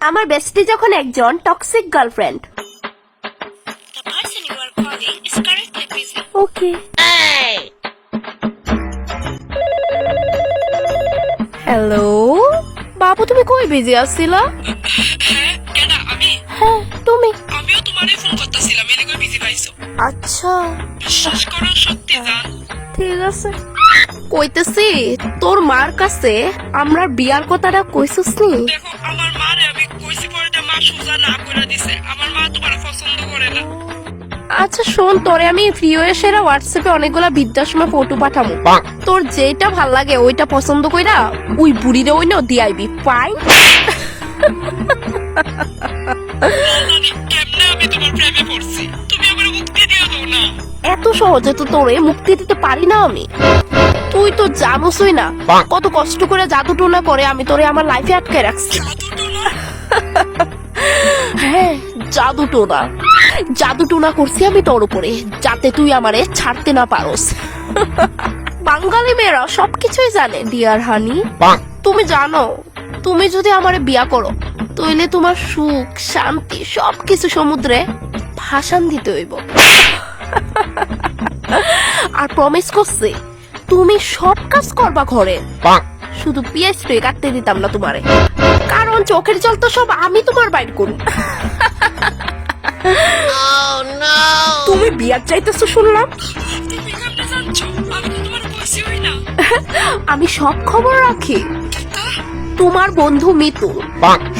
আমার বেস্টি যখন একজন টক্সিক গার্লফ্রেন্ড. ওকে হ্যালো বাবু তুমি কই বিজি আসছিলা হ্যাঁ হ্যাঁ তুমি? আমিও তোমারই ফোন করতেছিলাম এনে করে বিজি পাইছো। আচ্ছা। বিশ্বাস করো সত্যি জান। ঠিক আছে। কইতেছি তোর মার কাছে আমরা বিয়ার কথাটা কইছিস নি? দেখো আমার মারে আচ্ছা শোন তোরে আমি ফ্রি হয়ে সেরা হোয়াটসঅ্যাপে অনেকগুলা বৃদ্ধাশ্রমে ফটো পাঠামু। তোর যেটা ভালো লাগে ওইটা পছন্দ কইরা ওই বুড়িরে ওই না দিয়াইবি। ফাইন দিয়ে এত সহজে তো তোরে মুক্তি দিতে পারি না আমি। তুই তো জানোসই না কত কষ্ট করে জাদু টোনা করে আমি তোরে আমার লাইফে আটকে রাখছি। হ্যাঁ জাদু টোনা। জাদু টোনা করছি আমি তোর উপরে যাতে তুই আমারে ছাড়তে না পারোস। বাঙালি মেয়েরা সবকিছুই জানে ডিয়ার হানি তুমি জানো তুমি যদি আমারে বিয়া করো তাইলে তোমার সুখ শান্তি সবকিছু সমুদ্রে ভাসান দিতে হইব। আর প্রমিস করছি তুমি সব কাজ করবা ঘরে। শুধু পিএস কাটতে দিতাম না তোমারে। কারণ চোখের জল তো সব আমি তোমার বাইর করু। তুমি বিয়ার চাইতেছো শুনলাম? আমি না সব খবর রাখি। তোমার বন্ধু মিতু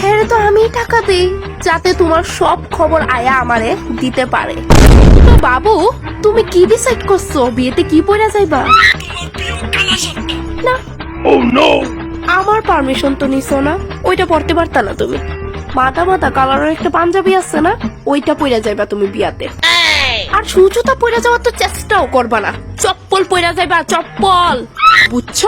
হ্যাঁ তো আমি টাকা দেই যাতে তোমার সব খবর আয়া আমারে দিতে পারে। তো বাবু তুমি কি ডিসাইড করছ? বিয়েতে কি পড়া যাইবা? প্রিয় কালা সত্তা না আমার পারমিশন তো নিছো না ওইটা পড়তে পারতা না তুমি। মাথা মাথা কালারের একটা পাঞ্জাবি আছে না ওইটা পইরা যাইবা তুমি বিয়াতে। আর সুজুতা পড়ে যাওয়ার তো চেষ্টাও করবা না। চপ্পল পইরা যাইবা, চপ্পল। বুঝছ?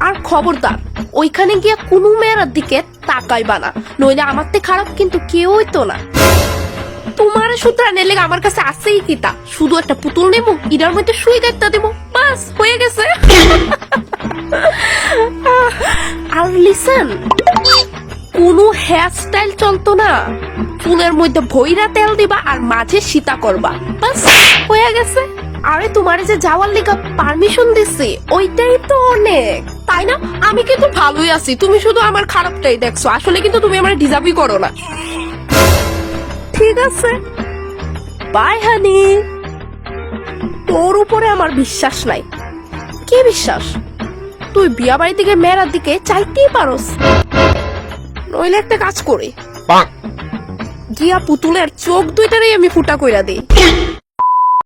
আর খবরদার, ওইখানে গিয়া কোনো মেয়ের দিকে তাকাইবা না। নইলে আমার তে খারাপ কিন্তু কেউই তো না। তোমার সুতরাং নেলে আমার কাছে আছেই কিতা শুধু একটা পুতুল নেব ইরার মধ্যে শুই গাইতে দেবো। বাস, হয়ে গেছে। আর লিসেন হেয়ার স্টাইল চলতো না। চুলের মধ্যে ভৈরা তেল দিবা আর মাঝে সীতা করবা। বাস, হয়ে গেছে। আরে তোমারে যে যাওয়ার লিগা পারমিশন দিছি, ওইটাই তো অনেক। তাই না? আমি কিন্তু ভালোই আছি। তুমি শুধু আমার খারাপটাই দেখছ। আসলে কিন্তু তুমি আমার ডিজার্ভই করো না। ঠিক আছে। বাই হানি তোর উপরে আমার বিশ্বাস নাই। কি বিশ্বাস? তুই বিয়া বাড়ি থেকে মেয়েরার দিকে চাইতেই পারস। নইলে একটা কাজ করে। গিয়া পুতুলের চোখ দুইটারই আমি ফুটা কইরা দিই।